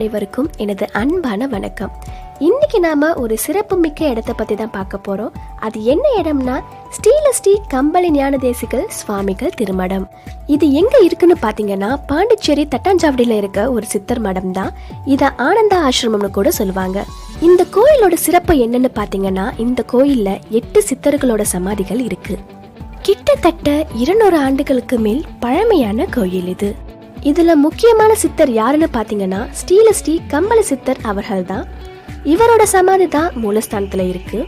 அனைவருக்கும் எனது அன்பான வணக்கம். இன்னைக்கு நாம ஒரு சிறப்புமிக்க இடத்தை பத்தி தான் பார்க்க போறோம். அது என்ன இடம்னா ஸ்ரீலஸ்ரீ கம்பளி ஞான தேசிகள் சுவாமிகள் திருமடம். இது எங்க இருக்குன்னு பாத்தீங்கன்னா பாண்டிச்சேரி தட்டாஞ்சாவடியில இருக்க ஒரு சித்தர் மடம் தான். இத ஆனந்தா ஆசிரமம்னு கூட சொல்லுவாங்க. இந்த கோயிலோட சிறப்பு என்னன்னு பாத்தீங்கன்னா இந்த கோயில்ல எட்டு சித்தர்களோட சமாதிகள் இருக்கு. கிட்டத்தட்ட இருநூறு ஆண்டுகளுக்கு மேல் பழமையான கோயில் இது. இதுல முக்கியமான சித்தர் யாருன்னு பாத்தீங்கன்னா ஸ்ரீலஸ்ரீ கம்பள சித்தர் அவர்கள் தான் இவரோட சமாதி தான் மூலஸ்தானத்துல இருக்கு.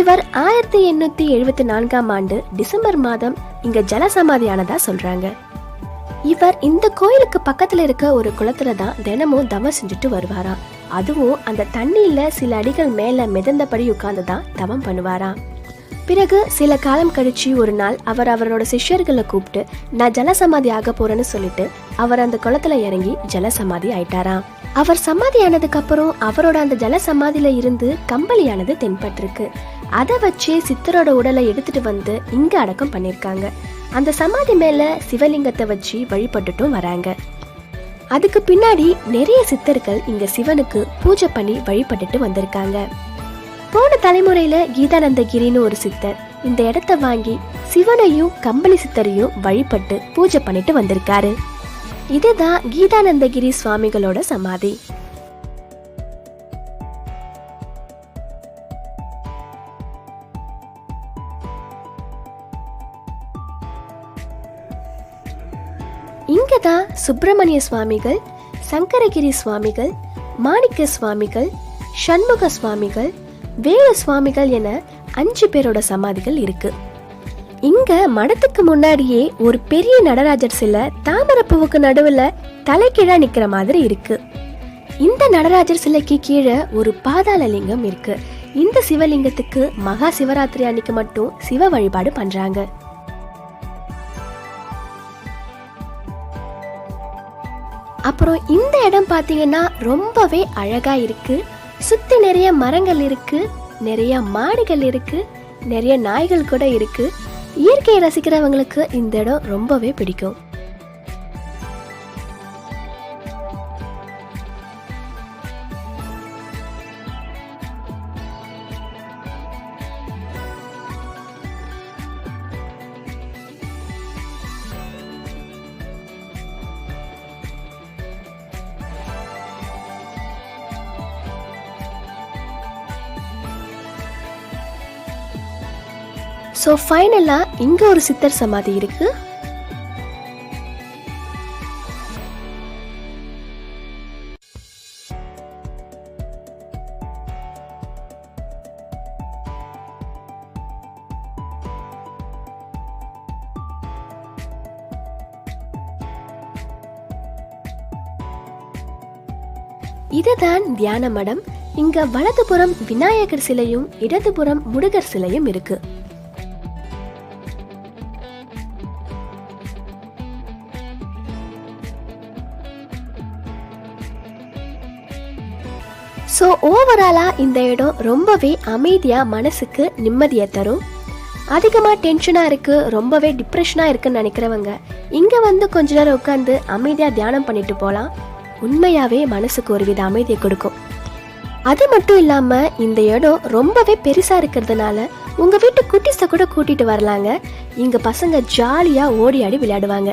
இவர் ஆயிரத்தி எண்ணூத்தி எழுபத்தி நான்காம் ஆண்டு டிசம்பர் மாதம் இங்க ஜலசமாதியானதா சொல்றாங்க. இவர் இந்த கோயிலுக்கு பக்கத்துல இருக்க ஒரு குளத்துல தான் தினமும் தவம் செஞ்சுட்டு வருவாராம். அதுவும் அந்த தண்ணியில சில அடிகள் மேல மிதந்தபடி உட்கார்ந்து தான் தவம் பண்ணுவாராம். பிறகு சில காலம் கழிச்சு ஒரு நாள் அவர் அவரோட சிஷ்யர்களை கூப்பிட்டு நான் ஜலசமாதி ஆக போறேன்னு சொல்லிட்டு அவர் அந்த குளத்துல இறங்கி ஜலசமாதி ஆயிட்டாராம். அவர் சமாதி ஆனதுக்கு அப்புறம் அவரோட அந்த ஜலசமாதியில இருந்து கம்பளியானது தென்பட்டிருக்கு. அதை வச்சு சித்தரோட உடலை எடுத்துட்டு வந்து இங்க அடக்கம் பண்ணிருக்காங்க. அந்த சமாதி மேல சிவலிங்கத்தை வச்சு வழிபட்டுட்டும் வராங்க. அதுக்கு பின்னாடி நிறைய சித்தர்கள் இங்க சிவனுக்கு பூஜை பண்ணி வழிபட்டுட்டு வந்திருக்காங்க. போன தலைமுறையில கீதானந்தகிரின்னு ஒரு சித்தர். இந்த இடத்த வாங்கி சிவனையும் கம்பளி சித்தரையும் வழிபட்டு பூஜை பண்ணிட்டு வந்திருக்காரு. இதுதான் கீதானந்தகிரி சுவாமிகளோட சமாதி. இங்கதான் சுப்பிரமணிய சுவாமிகள் சங்கரகிரி சுவாமிகள் மாணிக்க சுவாமிகள் சண்முக சுவாமிகள் வேலு சுவாமிகள் என அஞ்சு பேரோட சமாதிகள் இருக்கு. இங்க மடத்துக்கு முன்னாடியே ஒரு பெரிய நடராஜர் சிலை தாமரப்பூவுக்கு நடுவுல தலைக்கீழா நிக்கிற மாதிரி இருக்கு. இந்த நடராஜர் சிலைக்கு கீழே ஒரு பாதாள லிங்கம் இருக்கு. இந்த சிவலிங்கத்துக்கு மகா சிவராத்திரி அன்னைக்கு மட்டும் சிவ வழிபாடு பண்றாங்க. அப்புறம் இந்த இடம் பார்த்தீங்கன்னா ரொம்பவே அழகா இருக்கு. சுத்தி நிறைய மரங்கள் இருக்கு நிறைய மாடுகள் இருக்கு நிறைய நாய்கள் கூட இருக்கு. இயற்கையை ரசிக்கிறவங்களுக்கு இந்த இடம் ரொம்பவே பிடிக்கும். ஸோ ஃபைனலாக இங்கே ஒரு சித்தர் சமாதி இருக்கு. இதுதான் தியான மடம். இங்க வலதுபுறம் விநாயகர் சிலையும் இடதுபுறம் முருகர் சிலையும் இருக்கு. ஸோ ஓவராலாக இந்த இடம் ரொம்பவே அமைதியாக மனசுக்கு நிம்மதியை தரும். அதிகமாக டென்ஷனாக இருக்குது ரொம்பவே டிப்ரெஷனாக இருக்குன்னு நினைக்கிறவங்க இங்கே வந்து கொஞ்ச நேரம் உட்காந்து அமைதியாக தியானம் பண்ணிட்டு போகலாம் உண்மையாகவே மனசுக்கு ஒரு வித அமைதியை கொடுக்கும். அது மட்டும் இல்லாமல் இந்த இடம் ரொம்பவே பெருசாக இருக்கிறதுனால உங்கள் வீட்டு குட்டீஸை கூட கூட்டிகிட்டு வரலாங்க. இங்கே பசங்க ஜாலியாக ஓடி ஆடி விளையாடுவாங்க.